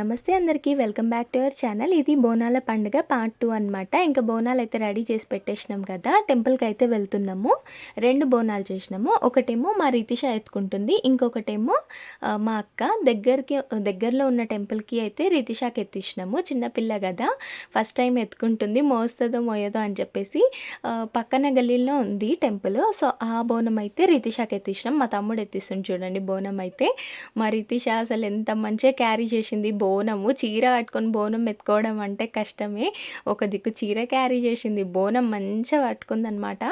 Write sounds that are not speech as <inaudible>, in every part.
నమస్తే అందరికీ welcome back to our channel. ఇది బోనాల పండుగ పార్ట్ టూ అనమాట ఇంకా బోనాలు అయితే రెడీ చేసి పెట్టేసినాం కదా టెంపుల్కి అయితే వెళ్తున్నాము. రెండు బోనాలు చేసినాము. ఒకటేమో మా రితిష ఎత్తుకుంటుంది ఇంకొకటేమో మా అక్క. దగ్గరికి దగ్గరలో ఉన్న టెంపుల్కి అయితే రితిషాకి ఎత్తించినాము చిన్నపిల్ల కదా ఫస్ట్ టైం ఎత్తుకుంటుంది మోస్తుందో మోయదో అని చెప్పేసి పక్కన గల్లీలో ఉంది టెంపుల్. సో ఆ బోనం అయితే రితిషాకి ఎత్తించినాం మా తమ్ముడు ఎత్తిస్తుంది చూడండి బోనం అయితే. మా రితిష అసలు ఎంత మంచిగా క్యారీ చేసింది బోనము చీర కట్టుకొని బోనం ఎత్తుకోవడం అంటే కష్టమే. ఒక దిక్కు చీర క్యారీ చేసింది బోనం మంచిగా పట్టుకుంది అనమాట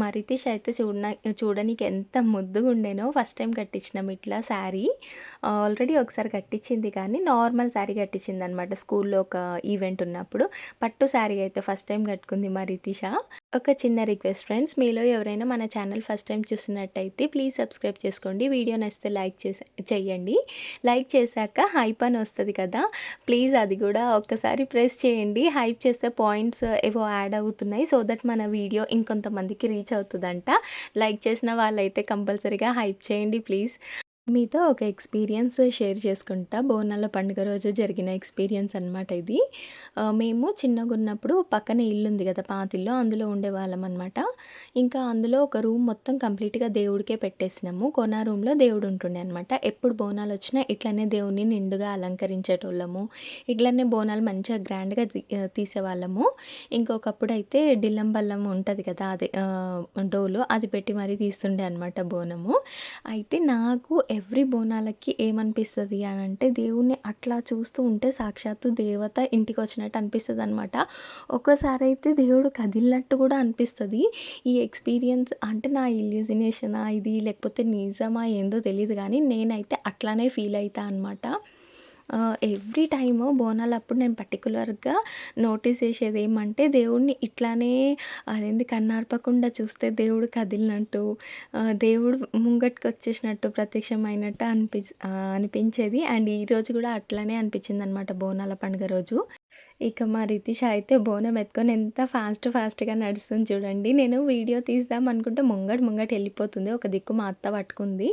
మా రితీష్ అయితే చూడ చూడడానికి ఎంత ముద్దుగా ఉండేనో ఫస్ట్ టైం కట్టించినాం ఇట్లా శారీ. ఆల్రెడీ ఒకసారి కట్టించింది కానీ నార్మల్ శారీ కట్టించింది అనమాట స్కూల్లో ఒక ఈవెంట్ ఉన్నప్పుడు పట్టు శారీ అయితే ఫస్ట్ టైం కట్టుకుంది మా రితీష. ఒక చిన్న రిక్వెస్ట్ ఫ్రెండ్స్ మీలో ఎవరైనా మన ఛానల్ ఫస్ట్ టైం చూసినట్టయితే ప్లీజ్ సబ్స్క్రైబ్ చేసుకోండి. వీడియో నచ్చితే లైక్ చేసే చెయ్యండి. లైక్ చేశాక హైప్ అని వస్తుంది కదా ప్లీజ్ అది కూడా ఒక్కసారి ప్రెస్ చేయండి. హైప్ చేస్తే పాయింట్స్ ఏవో యాడ్ అవుతున్నాయి సో దట్ మన వీడియో ఇంకొంతమందికి రీచ్ అవుతుందంట. లైక్ చేసిన వాళ్ళైతే కంపల్సరీగా హైప్ చేయండి ప్లీజ్. మీతో ఒక ఎక్స్పీరియన్స్ షేర్ చేసుకుంటా. బోనాల పండుగ రోజు జరిగిన ఎక్స్పీరియన్స్ అనమాట ఇది. మేము చిన్నగా ఉన్నప్పుడు పక్కన ఇల్లు ఉంది కదా పాతిల్లు అందులో ఉండేవాళ్ళం అనమాట ఇంకా అందులో ఒక రూమ్ మొత్తం కంప్లీట్గా దేవుడికే పెట్టేసినాము. కొన రూమ్లో దేవుడు ఉంటుండే అనమాట ఎప్పుడు బోనాలు వచ్చినా ఇట్లనే దేవుడిని నిండుగా అలంకరించేటోళ్ళము. ఇట్లనే బోనాలు మంచిగా గ్రాండ్గా తీ- తీసేవాళ్ళము. ఇంకొకప్పుడు అయితే డిల్లం బల్లం ఉంటుంది కదా అదే డోలో డోలు అది పెట్టి మరీ తీస్తుండే అనమాట బోనము. అయితే నాకు ఎవ్రీ బోనాలకి ఏమనిపిస్తుంది అని అంటే దేవుణ్ణి అట్లా చూస్తూ ఉంటే సాక్షాత్తు దేవత ఇంటికి వచ్చినట్టు అనిపిస్తుంది అనమాట ఒక్కోసారి అయితే దేవుడు కదిలినట్టు కూడా అనిపిస్తుంది. ఈ ఎక్స్పీరియన్స్ అంటే నా ఇల్యూజినేషనా ఇది లేకపోతే నిజమా ఏందో తెలియదు కానీ నేనైతే అట్లానే ఫీల్ అవుతా అనమాట ఎవ్రీ టైమ్ బోనాలప్పుడు నేను పర్టికులర్గా నోటీస్ చేసేది ఏమంటే దేవుడిని ఇట్లానే అదేంది కన్నార్పకుండా చూస్తే దేవుడు కదిలినట్టు దేవుడు ముంగట్కి వచ్చేసినట్టు ప్రత్యక్షమైనట్టు అనిపి అనిపించేది. అండ్ ఈరోజు కూడా అట్లానే అనిపించింది అనమాట బోనాల పండుగ రోజు. ఇక మా రితిష అయితే బోనం ఎత్తుకొని ఎంత ఫాస్ట్ ఫాస్ట్గా నడుస్తుంది చూడండి. నేను వీడియో తీద్దాం అనుకుంటే ముంగట ముంగట వెళ్ళిపోతుంది. ఒక దిక్కు మా అత్త పట్టుకుంది.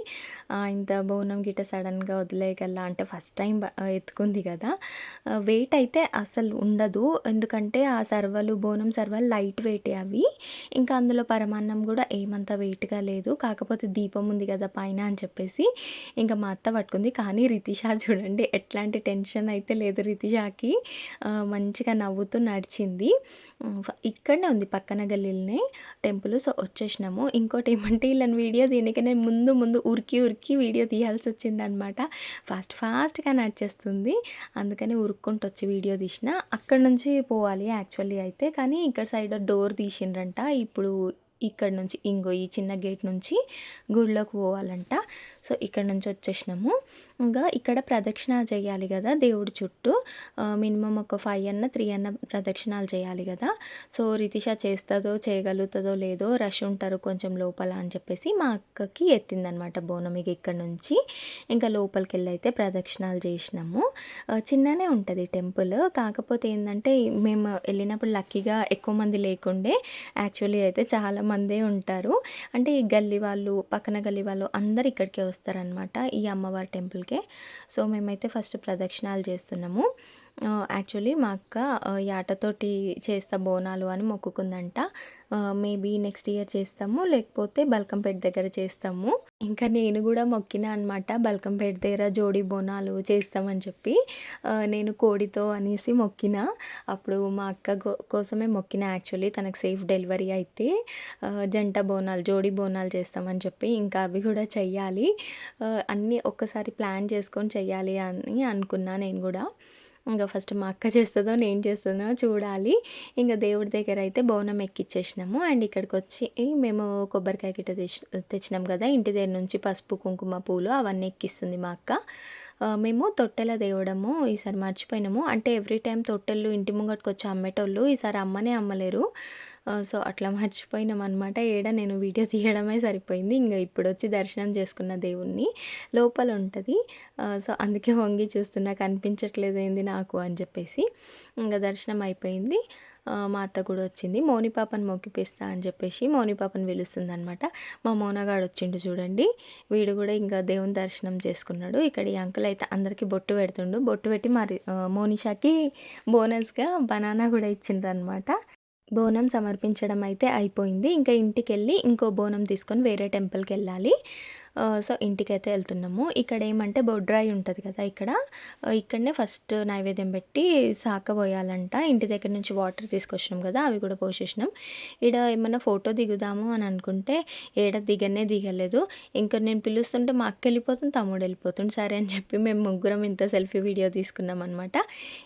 ఇంత బోనం గిట్ట సడన్గా వదిలేయగల అంటే ఫస్ట్ టైం ఎత్తుకుంది కదా. వెయిట్ అయితే అసలు ఉండదు. ఎందుకంటే ఆ సర్వలు బోనం సర్వలు లైట్ వెయిట్ అవి. ఇంకా అందులో పరమాన్నం కూడా ఏమంత వెయిట్గా లేదు. కాకపోతే దీపం ఉంది కదా పైన అని చెప్పేసి ఇంకా మా అత్త పట్టుకుంది. కానీ రితిషా చూడండి ఎట్లాంటి టెన్షన్ అయితే లేదు రితిషాకి. మంచిగా నవ్వుతూ నడిచింది. ఇక్కడనే ఉంది పక్కన గల్లీలనే టెంపుల్. సో వచ్చేసినాము. ఇంకోటి ఏమంటే వీళ్ళని వీడియో దీనికనే ముందు ముందు ఉరికి ఉరికి వీడియో తీయాల్సి వచ్చింది అనమాట ఫాస్ట్ ఫాస్ట్గా నడిచేస్తుంది. అందుకని ఉరుక్కుంటూ వచ్చి వీడియో తీసిన. అక్కడ నుంచి పోవాలి యాక్చువల్లీ అయితే. కానీ ఇక్కడ సైడ్ డోర్ తీసిండ్రంట. ఇప్పుడు ఇక్కడ నుంచి ఇంగో ఈ చిన్న గేట్ నుంచి గుడిలోకి పోవాలంట. సో ఇక్కడ నుంచి వచ్చేసినాము. ఇంకా ఇక్కడ ప్రదక్షిణ చేయాలి కదా దేవుడి చుట్టూ. మినిమం ఒక ఫైవ్ అన్న త్రీ అన్న ప్రదక్షిణాలు చేయాలి కదా. సో రితిష చేస్తుందో చేయగలుగుతుందో లేదో రష్ ఉంటారు కొంచెం లోపల అని చెప్పేసి మా అక్కకి ఎత్తిందనమాట బోనం ఇక ఇక్కడ నుంచి. ఇంకా లోపలికి వెళ్ళి అయితే ప్రదక్షిణాలు చేసినాము. చిన్ననే ఉంటుంది టెంపుల్. కాకపోతే ఏంటంటే మేము వెళ్ళినప్పుడు లక్కీగా ఎక్కువ మంది లేకుండే యాక్చువల్లీ అయితే చాలా మందే ఉంటారు. అంటే ఈ గల్లీ వాళ్ళు పక్కన గల్లీ వాళ్ళు అందరు ఇక్కడికే వస్తారనమాట. ఈ అమ్మవారి టెంపుల్కి సో మేమైతే ఫస్ట్ ప్రదక్షిణాలు చేస్తున్నాము. యాక్చువల్లీ మా అక్క యాటతోటి చేస్తా బోనాలు అని మొక్కుకుందంట. మేబీ నెక్స్ట్ ఇయర్ చేస్తాము లేకపోతే బల్కంపేట దగ్గర చేస్తాము. ఇంకా నేను కూడా మొక్కిన అనమాట బల్కంపేట దగ్గర జోడి బోనాలు చేస్తామని చెప్పి. నేను కోడితో అనేసి మొక్కిన. అప్పుడు మా అక్క కోసమే మొక్కిన యాక్చువల్లీ తనకు సేఫ్ డెలివరీ అయితే. జంట బోనాలు జోడి బోనాలు చేస్తామని చెప్పి ఇంకా అవి కూడా చెయ్యాలి. అన్నీ ఒక్కసారి ప్లాన్ చేసుకొని చెయ్యాలి అని అనుకున్నా నేను కూడా. ఇంకా ఫస్ట్ మా అక్క చేస్తుందో నేను చేస్తుందో చూడాలి. ఇంకా దేవుడి దగ్గర అయితే బోనం ఎక్కిచ్చేసినాము. అండ్ ఇక్కడికి వచ్చి మేము కొబ్బరికాయ గిట్ట తెచ్చి తెచ్చినాం కదా ఇంటి దగ్గర నుంచి పసుపు కుంకుమ పూలు అవన్నీ ఎక్కిస్తుంది మా అక్క. మేము తొట్టెల తేవడము ఈసారి మర్చిపోయినాము. అంటే ఎవ్రీ టైం తొట్టెలు ఇంటి ముంగటికి వచ్చి అమ్మేటోళ్ళు ఈసారి అమ్మనే అమ్మలేరు. సో, అట్లా మర్చిపోయినామనమాట. ఏడ నేను వీడియో తీయడమే సరిపోయింది. ఇంగ ఇప్పుడొచ్చి దర్శనం చేసుకున్న దేవుణ్ణి లోపల ఉంటుంది సో, అందుకే వంగి చూస్తున్నా కనిపించట్లేదేంది నాకు అని చెప్పేసి. ఇంకా దర్శనం అయిపోయింది. మా అత్త కూడా వచ్చింది. మౌని పాపను మొక్కిపిస్తా అని చెప్పేసి మౌని పిలుస్తుంది అనమాట మా మౌనగాడు వచ్చిండు చూడండి. వీడు కూడా ఇంకా దేవుని దర్శనం చేసుకున్నాడు. ఇక్కడ ఈ అంకుల్ అయితే అందరికీ బొట్టు పెడుతుండు. బొట్టు పెట్టి మరి మోనిషాకి బోనస్‌గా బనానా కూడా ఇచ్చిండ్రు అనమాట బోనం సమర్పించడం అయితే అయిపోయింది. ఇంకా ఇంటికెళ్ళి ఇంకో బోనం తీసుకొని వేరే టెంపుల్కి వెళ్ళాలి సో, ఇంటికైతే వెళ్తున్నాము ఇక్కడ ఏమంటే బొడ్రాయి ఉంటుంది కదా! ఇక్కడ. ఇక్కడనే ఫస్ట్ నైవేద్యం పెట్టి సాక పోయాలంట. ఇంటి దగ్గర నుంచి వాటర్ తీసుకొచ్చినాం కదా! అవి కూడా పోసేసినాం. ఈడ ఏమన్నా ఫోటో దిగుదాము అని అనుకుంటే ఏడ దిగనే దిగలేదు. ఇంకా నేను పిలుస్తుంటే మా అక్క వెళ్ళిపోతుంది తమ్ముడు వెళ్ళిపోతుంది సరే అని చెప్పి మేము ముగ్గురం ఇంత సెల్ఫీ వీడియో తీసుకున్నాం అనమాట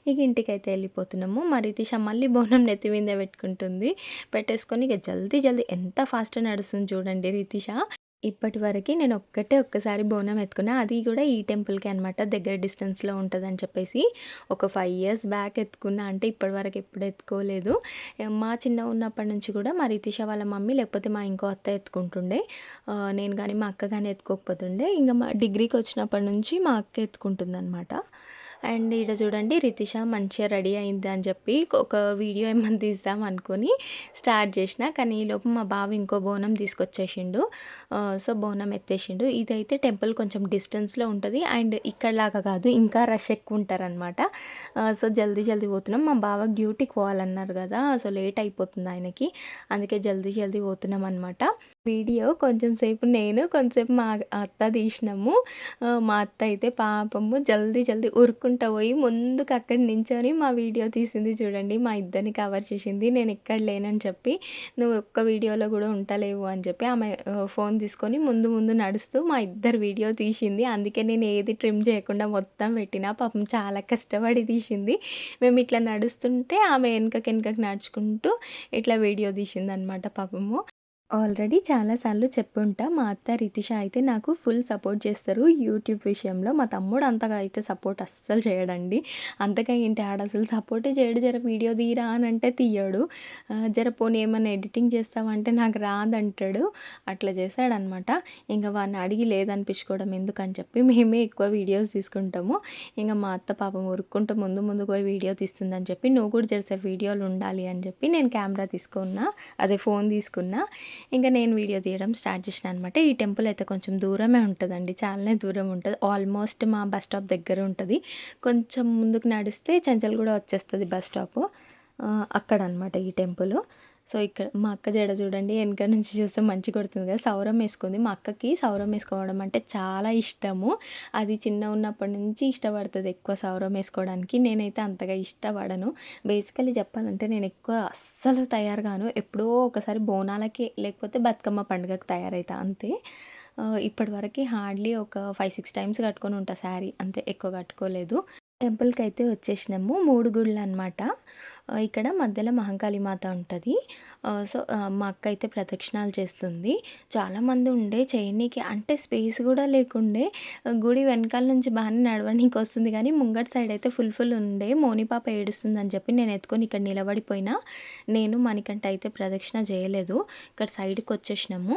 ఇక ఇంటికైతే వెళ్ళిపోతున్నాము మా రితిష మళ్ళీ బోనం నెత్తి మీద పెట్టుకుంటుంది. పెట్టేసుకొని ఇక జల్దీ జల్దీ ఎంత ఫాస్ట్‌గా నడుస్తుంది చూడండి రితిష. ఇప్పటివరకి నేను ఒక్కటే ఒక్కసారి బోనం ఎత్తుకున్నా. అది కూడా ఈ టెంపుల్‌కే అనమాట. దగ్గర డిస్టెన్స్‌లో ఉంటుందని చెప్పేసి. ఒక ఫైవ్ ఇయర్స్ బ్యాక్ ఎత్తుకున్నా. అంటే ఇప్పటివరకు ఎప్పుడు ఎత్తుకోలేదు. మా చిన్నగున్నప్పటి నుంచి కూడా మా రితిష వాళ్ళ మమ్మీ లేకపోతే మా ఇంకో అత్త ఎత్తుకుంటుండే. నేను కానీ మా అక్క కానీ ఎత్తుకోకపోతుండే. ఇంకా మా డిగ్రీకి వచ్చినప్పటి నుంచి మా అక్క ఎత్తుకుంటుందనమాట. అండ్ ఈడ చూడండి రితిష మంచిగా రెడీ అయింది అని చెప్పి ఒక వీడియో ఏమైనా తీద్దాం అనుకొని స్టార్ట్ చేసిన. కానీ ఈలోపు మా బావ ఇంకో బోనం తీసుకొచ్చేసిండు. సో, బోనం ఎత్తేసిండు. ఇదైతే టెంపుల్ కొంచెం డిస్టెన్స్‌లో ఉంటుంది అండ్ ఇక్కడలాగా కాదు ఇంకా రష్ ఎక్కువ ఉంటారనమాట. సో, జల్దీ జల్దీ పోతున్నాం. మా బావ డ్యూటీకి పోవాలన్నారు కదా! సో, లేట్ అయిపోతుంది ఆయనకి. అందుకే జల్దీ జల్దీ పోతున్నామనమాట. వీడియో కొంచెం సేపు నేను, కొంచెంసేపు మా అత్త తీసినాము. మా అత్త అయితే పాపము జల్దీ జల్దీ ఉరుక్కుంటా పోయి ముందుకు అక్కడ నించొని మా వీడియో తీసింది చూడండి. మా ఇద్దరిని కవర్ చేసింది. నేను ఎక్కడ లేనని చెప్పి, నువ్వు ఒక్క వీడియోలో కూడా ఉంటలేవు అని చెప్పి ఆమె ఫోన్ తీసుకొని ముందు ముందు నడుస్తూ మా ఇద్దరు వీడియో తీసింది. అందుకే నేను ఏది ట్రిమ్ చేయకుండా మొత్తం పెట్టినా. పాపం చాలా కష్టపడి తీసింది. మేము ఇట్లా నడుస్తుంటే ఆమె వెనుకకి వెనకకి నడుచుకుంటూ ఇట్లా వీడియో తీసిందనమాట పాపము. ఆల్రెడీ చాలాసార్లు చెప్పుంటా. మా అత్త రితిష అయితే నాకు ఫుల్ సపోర్ట్ చేస్తారు యూట్యూబ్ విషయంలో. మా తమ్ముడు అంతగా అయితే సపోర్ట్ అస్సలు చేయడండి. అంతగా ఏంటి ఆడ అసలు సపోర్టే చేయడు. జర వీడియో తీయరా అని అంటే తీయడు. జర పోనీ ఏమైనా ఎడిటింగ్ చేస్తావంటే నాకు రాదంటాడు. అట్లా చేశాడనమాట. ఇంక వాడిని అడిగి లేదనిపించుకోవడం ఎందుకని చెప్పి మేమే ఎక్కువ వీడియోస్ తీసుకుంటాము. ఇంకా మా అత్త పాపం ఉరుక్కుంటూ ముందు ముందుకు పోయి వీడియో తీస్తుందని చెప్పి నువ్వు కూడా చేసే వీడియోలు ఉండాలి అని చెప్పి నేను కెమెరా తీసుకున్నా. అదే ఫోన్ తీసుకున్నా. ఇంకా నేను వీడియో తీయడం స్టార్ట్ చేసిన అనమాట. ఈ టెంపుల్ అయితే కొంచెం దూరమే ఉంటుందండి. చాలానే దూరం ఉంటుంది. ఆల్మోస్ట్ మా బస్ స్టాప్ దగ్గర ఉంటుంది. కొంచెం ముందుకు నడిస్తే చెంచల్గూడ వచ్చేస్తుంది బస్ స్టాప్ అక్కడ అనమాట ఈ టెంపుల్. సో, ఇక్కడ మా అక్క జడ చూడండి వెనక నుంచి చూస్తే మంచి కొడుతుంది కదా! సౌరం వేసుకుంది. మా అక్కకి సౌరం వేసుకోవడం అంటే చాలా ఇష్టము. అది చిన్నగున్నప్పటి నుంచి ఇష్టపడుతుంది ఎక్కువ సౌరం వేసుకోవడానికి. నేనైతే అంతగా ఇష్టపడను. బేసికల్లీ చెప్పాలంటే నేను ఎక్కువ అస్సలు తయారు కాను ఎప్పుడో ఒకసారి బోనాలకి లేకపోతే బతుకమ్మ పండుగకి తయారైతే అంతే. ఇప్పటి వరకు హార్డ్‌లీ ఒక 5, 6 టైమ్స్ కట్టుకొని ఉంటా శారీ. అంతే ఎక్కువ కట్టుకోలేదు. టెంపుల్‌కైతే వచ్చేసినాము. మూడు గుళ్ళు అనమాట ఇక్కడ మధ్యలో మహంకాళి మాత ఉంటుంది సో, మా అక్క అయితే ప్రదక్షిణాలు చేస్తుంది. చాలామంది ఉండే చేయనీకి అంటే స్పేస్ కూడా లేకుండే. గుడి వెనకాల నుంచి బాగానే నడవడానికి వస్తుంది కానీ ముంగట సైడ్ అయితే ఫుల్ ఫుల్ ఉండే. మోనిపాప ఏడుస్తుంది ఏడుస్తుందని చెప్పి నేను ఎత్తుకొని ఇక్కడ నిలబడిపోయినా. నేను, మనకంటే అయితే ప్రదక్షిణ చేయలేదు. ఇక్కడ సైడ్‌కి వచ్చేసినాము.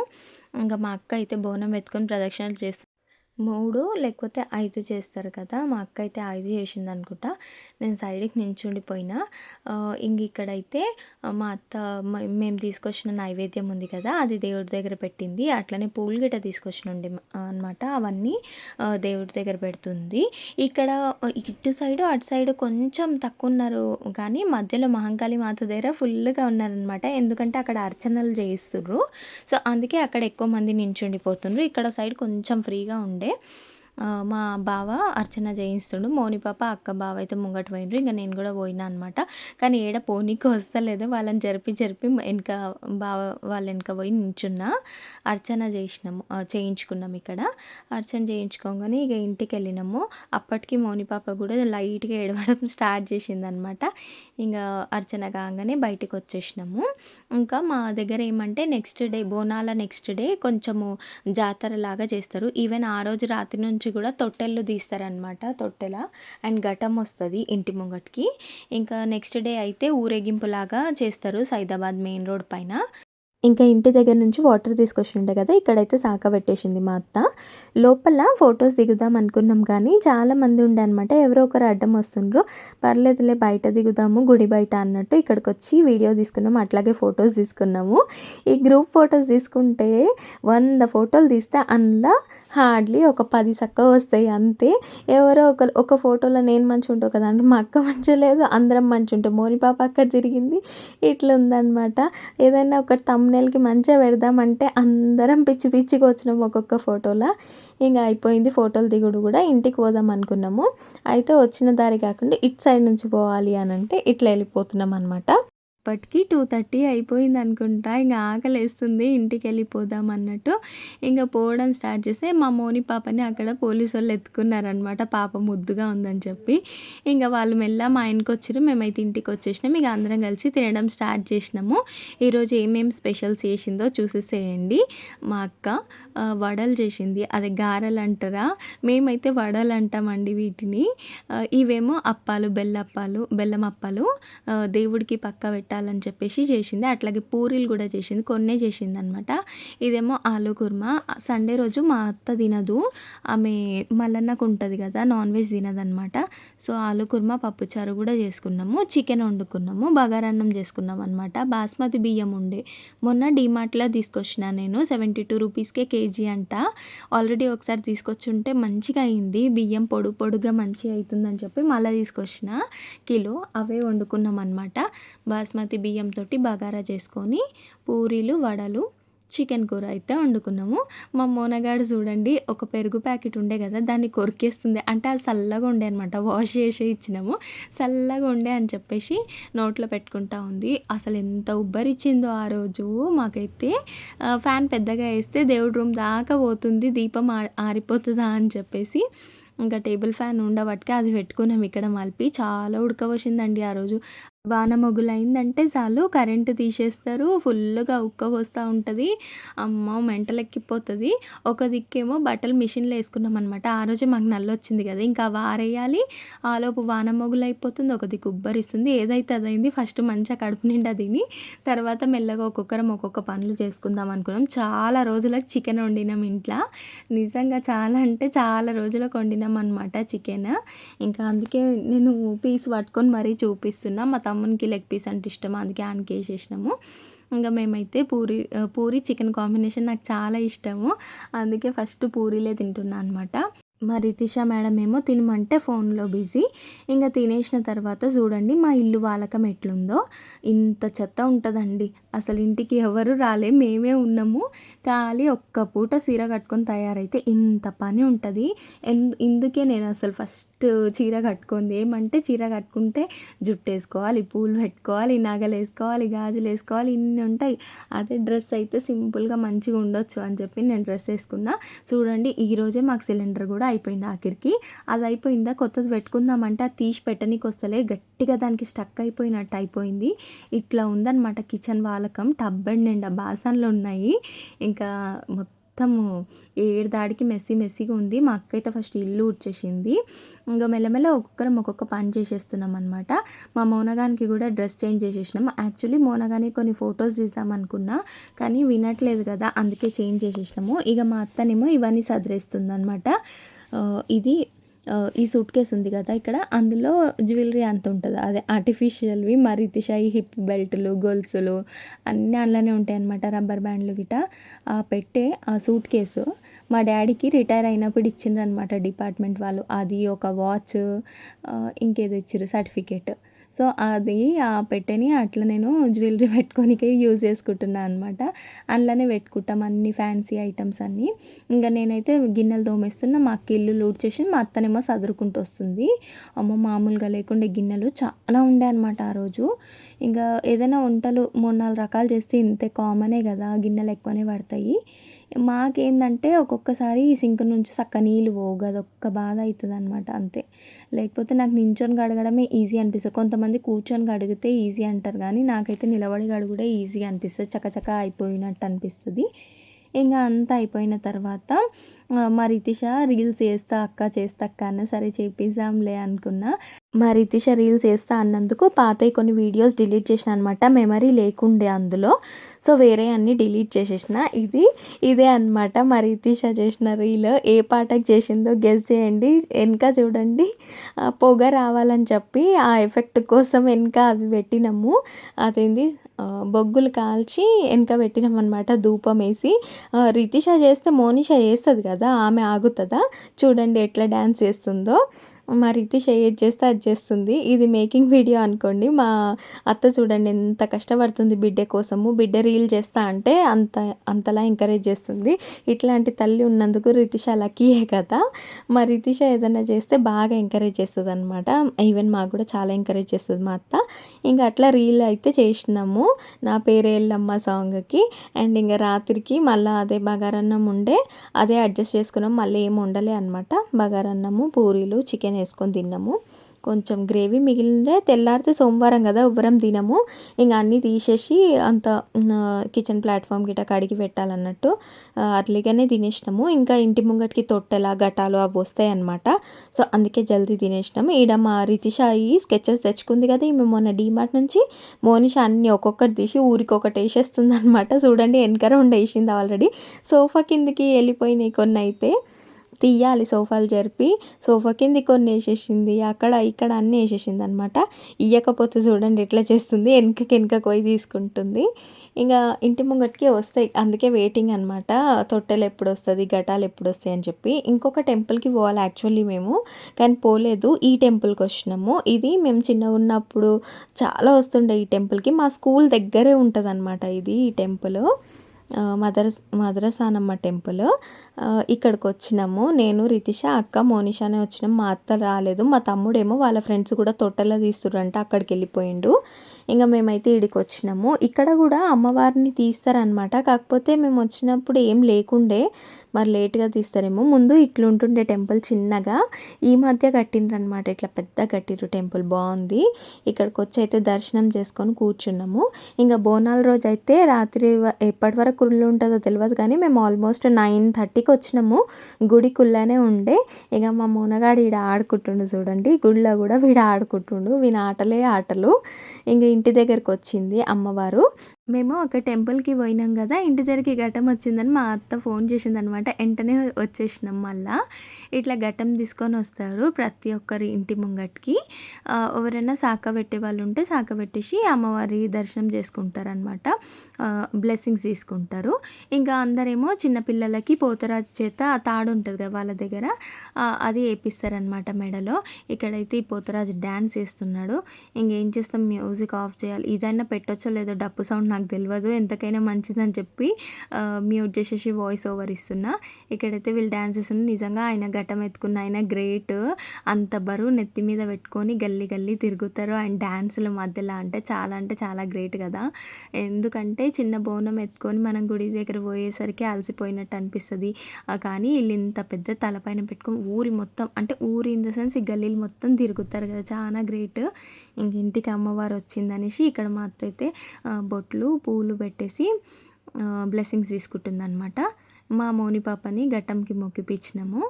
ఇంకా మా అక్క అయితే బోనం ఎత్తుకొని ప్రదక్షిణలు చేస్తుంది మూడు లేకపోతే ఐదు చేస్తారు కదా! మా అక్క అయితే ఐదు చేసింది అనుకుంటా నేను సైడ్‌కి నించుండిపోయినా. ఆహ్, ఇంక ఇక్కడైతే మా అత్త మేము తీసుకొచ్చిన నైవేద్యం ఉంది కదా! అది దేవుడి దగ్గర పెట్టింది. అట్లనే పూలు గిట్ట తీసుకొచ్చినుండే అనమాట. అవన్నీ దేవుడి దగ్గర పెడుతుంది. ఇక్కడ ఇటు సైడు, అటు సైడు కొంచెం తక్కువున్నారు కానీ మధ్యలో మహంకాళి మాత దగ్గర ఫుల్‌గా ఉన్నారనమాట. ఎందుకంటే అక్కడ అర్చనలు చేయిస్తుర్రు. సో, అందుకే అక్కడ ఎక్కువ మంది నించుండిపోతుండ్రు. ఇక్కడ సైడ్ కొంచెం ఫ్రీగా ఉండే. మా బావ అర్చన చేయిస్తుండు. మోని పాప, అక్క, బావ అయితే ముంగట పోయిండ్రు. ఇంకా నేను కూడా పోయినా అనమాట. కానీ ఏడ పోనీకి వస్తలేదు. వాళ్ళని జరిపి జరిపి వెనక బావ వాళ్ళ వెనక పోయి నించున్నా. అర్చన చేసినాము. చేయించుకున్నాం ఇక్కడ. అర్చన చేయించుకోగానే ఇక ఇంటికి వెళ్ళినాము అప్పటికి మోని పాప కూడా లైట్‌గా ఏడవడం <laughs> స్టార్ట్ చేసిందనమాట. ఇంకా అర్చన కాగానే బయటికి వచ్చేసినాము. ఇంకా మా దగ్గర ఏమంటే నెక్స్ట్ డే బోనాల నెక్స్ట్ డే కొంచెము జాతరలాగా చేస్తారు. ఈవెన్ ఆ రోజు రాత్రి నుంచి నుంచి కూడా తొట్టెళ్ళు తీస్తారనమాట తొట్టెల. అండ్ ఘటం వస్తుంది ఇంటి ముంగటికి. ఇంకా నెక్స్ట్ డే అయితే ఊరేగింపులాగా చేస్తారు సైదాబాద్ మెయిన్ రోడ్ పైన. ఇంకా ఇంటి దగ్గర నుంచి వాటర్ తీసుకొచ్చిండే కదా ఇక్కడైతే శాఖ పెట్టేసింది మా అత్త. లోపల ఫొటోస్ దిగుదాం అనుకున్నాం కానీ చాలా మంది ఉండే అనమాట ఎవరో ఒకరు అడ్డం వస్తుండ్రు. పర్లేదులే బయట దిగుదాము గుడి బయట అన్నట్టు ఇక్కడికి వచ్చి వీడియో తీసుకున్నాము అట్లాగే ఫొటోస్ తీసుకున్నాము. ఈ గ్రూప్ ఫొటోస్ తీసుకుంటే వంద ఫోటోలు తీస్తే అందులో హార్డ్లీ ఒక పది చక్కగా వస్తాయి అంతే. ఎవరో ఒక ఒక ఫోటోలో నేను మంచిగా ఉంటావు కదా అంటే మా అక్క మంచిగా లేదు అందరం మంచిగా ఉంటాం మోని పాప అక్కడ తిరిగింది ఇట్లా ఉందన్నమాట. ఏదైనా ఒక తమ్నెల్కి మంచిగా పెడదామంటే అందరం పిచ్చి పిచ్చిగా వచ్చినాం ఒక్కొక్క ఫోటోలో. ఇంకా అయిపోయింది ఫోటోలు దిగుడు కూడా ఇంటికి పోదాం అనుకున్నాము. అయితే వచ్చిన దారి కాకుండా ఇటు సైడ్ నుంచి పోవాలి అని అంటే ఇట్లా వెళ్ళిపోతున్నాం అనమాట అప్పటికి టూ థర్టీ అయిపోయింది అనుకుంటా. ఇంకా ఆకలేస్తుంది ఇంటికి వెళ్ళిపోదాం అన్నట్టు. ఇంకా పోవడం స్టార్ట్ చేస్తే మా మోని పాపని అక్కడ పోలీసు వాళ్ళు ఎత్తుకున్నారనమాట పాప ముద్దుగా ఉందని చెప్పి. ఇంకా వాళ్ళు మెల్ల మా ఆయనకి వచ్చారు మేమైతే ఇంటికి వచ్చేసినాం ఇక అందరం కలిసి తినడం స్టార్ట్ చేసినాము. ఈరోజు ఏమేమి స్పెషల్స్ చేసిందో చూసేసేయండి. మా అక్క వడలు చేసింది. అదే గారెలు అంటారా మేమైతే వడలు అంటామండి వీటిని ఇవేమో అప్పాలు బెల్లప్పాలు బెల్లం అప్పాలు దేవుడికి పక్క పెట్టాలి పెట్టాలని చెప్పేసి చేసింది. అట్లాగే పూరీలు కూడా చేసింది. కొన్నే చేసింది అనమాట ఇదేమో ఆలు కుర్మా. సండే రోజు మా అత్త తినదు. ఆమె మల్లన్నకు ఉంటుంది కదా నాన్ వెజ్ తినదనమాట సో ఆలు కుర్మా పప్పుచారు కూడా చేసుకున్నాము. చికెన్ వండుకున్నాము. బగారన్నం చేసుకున్నాం అనమాట బాస్మతి బియ్యం ఉండే. మొన్న డీమార్ట్లో తీసుకొచ్చిన నేను. సెవెంటీ టూ రూపీస్కే కేజీ అంట. ఆల్రెడీ ఒకసారి తీసుకొచ్చుంటే మంచిగా అయింది. బియ్యం పొడు పొడుగా మంచిగా అవుతుందని చెప్పి మళ్ళీ తీసుకొచ్చిన. కిలో అవే వండుకున్నాం అనమాట బాస్మతి బాస్మతి బియ్యంతో బగారా చేసుకొని పూరీలు వడలు చికెన్ కూర అయితే వండుకున్నాము. మా మోనగాడు చూడండి ఒక పెరుగు ప్యాకెట్ ఉండే కదా దాన్ని కొరికేస్తుంది. అంటే అది చల్లగా ఉండే అనమాట వాష్ చేసి ఇచ్చినాము. చల్లగా ఉండే అని చెప్పేసి నోట్లో పెట్టుకుంటా ఉంది. అసలు ఎంత ఉబ్బరిచ్చిందో ఆ రోజు. మాకైతే ఫ్యాన్ పెద్దగా వేస్తే దేవుడి రూమ్ దాకా పోతుంది దీపం ఆరిపోతుందా అని చెప్పేసి ఇంకా టేబుల్ ఫ్యాన్ ఉండబట్టుకే అది పెట్టుకున్నాం. ఇక్కడ మలిపి చాలా ఉడకవసిందండి ఆ రోజు. వాన మొగులైందంటే చాలు కరెంటు తీసేస్తారు ఫుల్గా ఉక్కబోస్తూ ఉంటుంది. అమ్మ మెంటలెక్కిపోతుంది. ఒక దిక్కేమో బట్టలు మిషన్లో వేసుకున్నాం అనమాట ఆ రోజు మాకు నల్ల వచ్చింది కదా ఇంకా వారేయాలి ఆలోపు వాన మొగులైపోతుంది అయిపోతుంది ఒక దిక్కు ఉబ్బరిస్తుంది. ఏదైతే అదైంది ఫస్ట్ మంచిగా కడుపు నిండా తిని తర్వాత మెల్లగా ఒక్కొక్కరం ఒక్కొక్క పనులు చేసుకుందాం అనుకున్నాం. చాలా రోజులకు చికెన్ వండినాం ఇంట్లో. నిజంగా చాలా అంటే చాలా రోజులకు వండినాం అనమాట చికెన్. ఇంకా అందుకే నేను పీస్ పట్టుకొని మరీ చూపిస్తున్నా. మా తమ్మునికి లెగ్ పీస్ అంటే ఇష్టం అందుకే ఆయనకి వేసేసినాము. ఇంకా మేమైతే పూరి పూరి చికెన్ కాంబినేషన్ నాకు చాలా ఇష్టము. అందుకే ఫస్ట్ పూరీలే తింటున్నాను అనమాట మా రితిష మేడం ఏమో తినమంటే ఫోన్లో బిజీ. ఇంకా తినేసిన తర్వాత చూడండి మా ఇల్లు వాలకం ఎట్లుందో. ఇంత చెత్త ఉంటుందండి. అసలు ఇంటికి ఎవరు రాలే మేమే ఉన్నాము. ఖాళీ ఒక్క పూట చీర కట్టుకొని తయారైతే ఇంత పని ఉంటుంది. ఇందుకే నేను అసలు ఫస్ట్ చీర కట్టుకుంది. ఏమంటే చీర కట్టుకుంటే జుట్టు వేసుకోవాలి పూలు పెట్టుకోవాలి నగలు వేసుకోవాలి గాజులు వేసుకోవాలి ఇన్ని ఉంటాయి. అదే డ్రెస్ అయితే సింపుల్గా మంచిగా ఉండొచ్చు అని చెప్పి నేను డ్రెస్ వేసుకున్నా. చూడండి ఈరోజే మాకు సిలిండర్ కూడా అయిపోయింది ఆఖరికి. అది అయిపోయిందా కొత్తది పెట్టుకుందామంటే అది తీసి పెట్టనీకి వస్తలే. గట్టిగా దానికి స్టక్ అయిపోయినట్టు అయిపోయింది. ఇట్లా ఉందన్నమాట కిచెన్ వాలకం టబ్బెడ్ నిండా బాసన్లు ఉన్నాయి. ఇంకా మొత్తం మొత్తము ఏడు దాడికి మెస్సీ మెస్సీగా ఉంది. మా అక్క అయితే ఫస్ట్ ఇల్లు ఉడ్చేసింది ఇంకా మెల్లమెల్ల ఒక్కొక్కరం ఒక్కొక్క పని చేసేస్తున్నాం అనమాట మా మోనగానికి కూడా డ్రెస్ చేంజ్ చేసేసినాం. యాక్చువల్లీ మోనగాని కొన్ని ఫొటోస్ తీసామనుకున్నా కానీ వినట్లేదు కదా అందుకే చేంజ్ చేసేసినాము. ఇక మా అత్తనేమో ఇవన్నీ సదిరేస్తుంది అనమాట ఇది ఈ సూట్ కేస్ ఉంది కదా ఇక్కడ అందులో జ్యువెలరీ అంత ఉంటుంది. అదే ఆర్టిఫిషియల్వి మరితిషాయి హిప్ బెల్ట్లు గొలుసులు అన్నీ అందులోనే ఉంటాయి అనమాట రబ్బర్ బ్యాండ్లు గిట పెట్టే ఆ సూట్ కేసు మా డాడీకి రిటైర్ అయినప్పుడు ఇచ్చిండ్రు అనమాట డిపార్ట్మెంట్ వాళ్ళు. అది ఒక వాచ్ ఇంకేదో ఇచ్చారు సర్టిఫికేట్ సో అది ఆ పెట్టెని అట్లా నేను జ్యువెలరీ <laughs> పెట్టుకోనికే యూజ్ చేసుకుంటున్నాను అనమాట అందులోనే పెట్టుకుంటాం అన్ని ఫ్యాన్సీ ఐటమ్స్ అన్నీ. ఇంకా నేనైతే గిన్నెలు తోమేస్తున్నా మా అక్క ఇల్లు లూడ్ చేసి మా అత్తనేమో సదురుకుంటూ వస్తుంది. అమ్మ మామూలుగా లేకుండా గిన్నెలు చాలా ఉండే అనమాట ఆ రోజు. ఇంకా ఏదైనా వంటలు మూడు నాలుగు రకాలు చేస్తే ఇంతే కామనే కదా గిన్నెలు ఎక్కువనే పడతాయి. మాకేందంటే ఒక్కొక్కసారి సింక్ నుంచి చక్క నీళ్ళు పోవు అదొక్క బాధ అవుతుంది అనమాట అంతే. లేకపోతే నాకు నించొని కడగడమే ఈజీ అనిపిస్తుంది. కొంతమంది కూర్చొని కడిగితే ఈజీ అంటారు కానీ నాకైతే నిలబడి కడుగుడే ఈజీ అనిపిస్తుంది. చకచక అయిపోయినట్టు అనిపిస్తుంది. ఇంకా అంతా అయిపోయిన తర్వాత మా రితిష రీల్స్ చేస్తా అక్క చేస్తా అక్క అన్న సరే చేపిద్దాంలే అనుకున్నా. మా రితిష రీల్స్ చేస్తా అన్నందుకు పాతవి కొన్ని వీడియోస్ డిలీట్ చేసిన అనమాట మెమరీ లేకుండే అందులో. సో వేరే అన్ని డిలీట్ చేసేసిన ఇది ఇదే అనమాట మా రితిష చేసిన రీల్ ఏ పాటకు చేసిందో గెస్ చేయండి. వెనక చూడండి. పొగ రావాలని చెప్పి ఆ ఎఫెక్ట్ కోసం వెనక అవి పెట్టినాము. అదేంది? బొగ్గులు కాల్చి వెనక పెట్టినాం అనమాట ధూపం వేసి. రితిష చేస్తే మోనిష చేస్తుంది కదా ఆమె ఆగుతుందా? చూడండి ఎట్లా డ్యాన్స్ చేస్తుందో. మా రీతి షేర్ చేస్తే అది చేస్తుంది. ఇది మేకింగ్ వీడియో అనుకోండి. మా అత్త చూడండి ఎంత కష్టపడుతుంది బిడ్డ కోసము. బిడ్డ రీల్ చేస్తా అంటే అంత అంతలా ఎంకరేజ్ చేస్తుంది. ఇట్లాంటి తల్లి ఉన్నందుకు రితిష లక్కీయే కదా. మా రితిష ఏదైనా చేస్తే బాగా ఎంకరేజ్ చేస్తుంది అనమాట ఈవెన్ మాకు కూడా చాలా ఎంకరేజ్ చేస్తుంది మా అత్త. ఇంకా అట్లా రీల్ అయితే చేసినాము. నా పేరే ఎల్లమ్మ సాంగ్కి అండ్ ఇంకా రాత్రికి మళ్ళీ అదే బగారన్నం ఉండే అదే అడ్జస్ట్ చేసుకున్నాం. మళ్ళీ ఏమి ఉండలే అనమాట బగారన్నము పూరీలు చికెన్ వేసుకొని తిన్నాము. కొంచెం గ్రేవీ మిగిలిందే. తెల్లారితే సోమవారం కదా ఎవ్వరం తినము. ఇంకా అన్నీ తీసేసి అంత కిచెన్ ప్లాట్ఫామ్ గిట్ట కడిగి పెట్టాలన్నట్టు అర్లీగానే తినేసినాము. ఇంకా ఇంటి ముంగటికి తొట్టెల గటాలు అవి వస్తాయి అనమాట సో అందుకే జల్దీ తినేసినాము. ఈడ మా రితిష ఈ స్కెచెస్ తెచ్చుకుంది కదా ఈమె మొన్న డీమార్ట్ నుంచి మోనిష అన్ని ఒక్కొక్కటి తీసి ఊరికి ఒకటి వేసేస్తుంది అనమాట చూడండి వెనకర ఉండి వేసింది ఆల్రెడీ. సోఫా కిందికి వెళ్ళిపోయినాయి కొన్ని అయితే తీయాలి సోఫాలు జరిపి. సోఫా కింద కొన్ని వేసేసింది అక్కడ ఇక్కడ అన్నీ వేసేసింది అనమాట ఇయ్యకపోతే చూడండి ఎట్లా చేస్తుంది వెనకకి వెనక పోయి తీసుకుంటుంది. ఇంకా ఇంటి ముంగటికి వస్తాయి అందుకే వెయిటింగ్ అనమాట. తొట్టెలు ఎప్పుడు వస్తుంది ఘటాలు ఎప్పుడు వస్తాయి అని చెప్పి. ఇంకొక టెంపుల్కి పోవాలి యాక్చువల్లీ మేము కానీ పోలేదు. ఈ టెంపుల్కి వచ్చినాము. ఇది మేము చిన్నగా ఉన్నప్పుడు చాలా వస్తుండే ఈ టెంపుల్కి. మా స్కూల్ దగ్గరే ఉంటుంది అనమాట ఇది ఈ టెంపుల్. మదరస్ మదరసానమ్మ టెంపుల్. ఇక్కడికి వచ్చినాము నేను రితిష అక్క మోనిషానే వచ్చినాం. మా అత్త రాలేదు. మా తమ్ముడేమో వాళ్ళ ఫ్రెండ్స్ కూడా తొట్టెలో తీస్తురంట అక్కడికి వెళ్ళిపోయిండు ఇంకా మేమైతే ఇడికి వచ్చినాము ఇక్కడ కూడా అమ్మవారిని తీస్తారనమాట కాకపోతే మేము వచ్చినప్పుడు ఏం లేకుండే మరి లేట్గా తీస్తారేమో. ముందు ఇట్లుంటుండే టెంపుల్ చిన్నగా ఈ మధ్య కట్టిండ్రనమాట ఇట్లా పెద్ద కట్టిర్రు టెంపుల్ బాగుంది ఇక్కడికి వచ్చి అయితే దర్శనం చేసుకొని కూర్చున్నాము. ఇంకా బోనాల రోజు అయితే రాత్రి ఎప్పటి వరకు కుళ్ళు ఉంటుందో తెలియదు కానీ మేము ఆల్మోస్ట్ నైన్ థర్టీకి వచ్చినాము. గుడి కుళ్ళనే ఉండే. ఇక మా మూనగాడు ఈడ ఆడుకుంటుండు చూడండి. గుడిలో కూడా వీడు ఆడుకుంటుండు. వీని ఆటలే ఆటలు. ఇంకా ఇంటి దగ్గరకు వచ్చింది అమ్మవారు. మేము ఒక టెంపుల్కి పోయినాం కదా ఇంటి దగ్గరికి ఘటం వచ్చిందని మా అత్త ఫోన్ చేసిందనమాట. వెంటనే వచ్చేసినాం మళ్ళా. ఇట్లా ఘటం తీసుకొని వస్తారు ప్రతి ఒక్కరి ఇంటి ముంగటికి. ఎవరైనా శాఖ పెట్టే వాళ్ళు ఉంటే శాఖ పెట్టేసి అమ్మవారి దర్శనం చేసుకుంటారనమాట. బ్లెస్సింగ్స్ తీసుకుంటారు. ఇంకా అందరేమో చిన్నపిల్లలకి పోతరాజు చేత తాడు ఉంటుంది కదా వాళ్ళ దగ్గర అది వేపిస్తారనమాట మెడలో. ఇక్కడైతే ఈ పోతరాజు డ్యాన్స్ వేస్తున్నాడు. ఇంకేం చేస్తాం మ్యూజిక్ ఆఫ్ చేయాలి. ఇదైనా పెట్టచ్చో లేదో డప్పు సౌండ్ నాకు తెలియదు ఎంతకైనా మంచిదని చెప్పి మ్యూట్ చేసేసి వాయిస్ ఓవర్ ఇస్తున్నా. ఇక్కడైతే వీళ్ళు డ్యాన్స్ చేస్తున్న నిజంగా ఆయన ఘటం ఎత్తుకున్న ఆయన గ్రేట్ అంత బరువు నెత్తి మీద పెట్టుకొని గల్లీ గల్లీ తిరుగుతారు. అండ్ డ్యాన్సుల మధ్యలో అంటే చాలా అంటే చాలా గ్రేట్ కదా. ఎందుకంటే చిన్న బోనం ఎత్తుకొని మనం గుడి దగ్గర పోయేసరికి అలసిపోయినట్టు అనిపిస్తుంది. కానీ వీళ్ళు ఇంత పెద్ద తలపైన పెట్టుకొని ఊరి మొత్తం అంటే ఊరి ఇన్ ద సెన్స్ ఈ గల్లీలు మొత్తం తిరుగుతారు కదా. చాలా గ్రేట్ ఇంక ఇంటికి అమ్మవారు వచ్చిందనేసి ఇక్కడ మా అత్త అయితే బొట్లు పూలు పెట్టేసి బ్లెస్సింగ్స్ తీసుకుంటుందన్నమాట. మా మౌని పాపని ఘట్టంకి మొక్కిపించినాము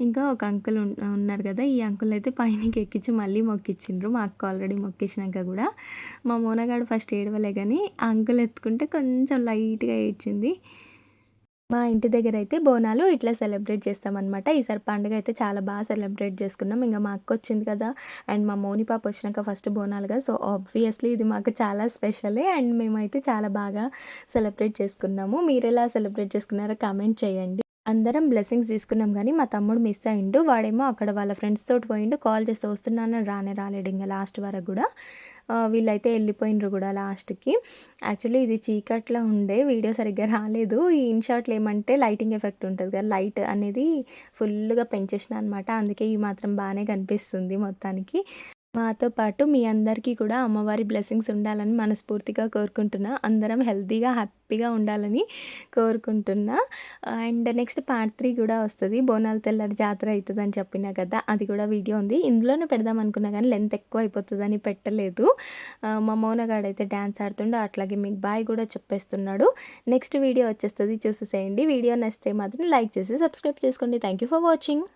ఇంకా ఒక అంకుల్ ఉన్నారు కదా ఈ అంకుల్ అయితే పైనకి ఎక్కించి మళ్ళీ మొక్కిచ్చిండ్రు. మా అక్క ఆల్రెడీ మొక్కించినాక కూడా. మా మోనగాడు ఫస్ట్ ఏడవలే కానీ ఆ అంకుల్ ఎత్తుకుంటే కొంచెం లైట్గా ఏడ్చింది. మా ఇంటి దగ్గర అయితే బోనాలు ఇట్లా సెలబ్రేట్ చేస్తామన్నమాట. ఈసారి పండుగ అయితే చాలా బాగా సెలబ్రేట్ చేసుకున్నాం. ఇంకా మా అక్క వచ్చింది కదా అండ్ మా మౌని పాప వచ్చినాక ఫస్ట్ బోనాలుగా సో ఆబ్వియస్లీ ఇది మాకు చాలా స్పెషలే అండ్ మేమైతే చాలా బాగా సెలబ్రేట్ చేసుకున్నాము. మీరు ఎలా సెలబ్రేట్ చేసుకున్నారో కామెంట్ చేయండి. అందరం బ్లెస్సింగ్స్ తీసుకున్నాం కానీ మా తమ్ముడు మిస్ అయిండు. వాడేమో అక్కడ వాళ్ళ ఫ్రెండ్స్ తోటి పోయిండు. కాల్ చేస్తే వస్తున్నాను రానే రాలేడు ఇంకా లాస్ట్ వరకు కూడా. వీళ్ళైతే వెళ్ళిపోయినరు కూడా లాస్ట్కి. యాక్చువల్లీ ఇది చీకట్లో ఉండే వీడియో సరిగ్గా రాలేదు. ఈ ఇన్ ఏమంటే లైటింగ్ ఎఫెక్ట్ ఉంటుంది కదా లైట్ అనేది ఫుల్గా పెంచేసిన అనమాట అందుకే ఈ మాత్రం బాగానే కనిపిస్తుంది మొత్తానికి. మాతో పాటు మీ అందరికీ కూడా అమ్మవారి బ్లెస్సింగ్స్ ఉండాలని మనస్ఫూర్తిగా కోరుకుంటున్నా. అందరం హెల్తీగా హ్యాపీగా ఉండాలని కోరుకుంటున్నా. అండ్ నెక్స్ట్ పార్ట్ త్రీ కూడా వస్తుంది. బోనాల తెల్లారి జాతర అవుతుందని చెప్పినా కదా అది కూడా వీడియో ఉంది. ఇందులోనే పెడదాం అనుకున్నా కానీ లెంత్ ఎక్కువ అయిపోతుందని పెట్టలేదు. మా మౌనగాడు అయితే డ్యాన్స్ ఆడుతుండో. అట్లాగే మీకు బాయ్ కూడా చెప్పేస్తున్నాడు. నెక్స్ట్ వీడియో వచ్చేస్తుంది. చూసేసేయండి. వీడియో నచ్చితే మాత్రం లైక్ చేసి సబ్స్క్రైబ్ చేసుకోండి. Thank you for watching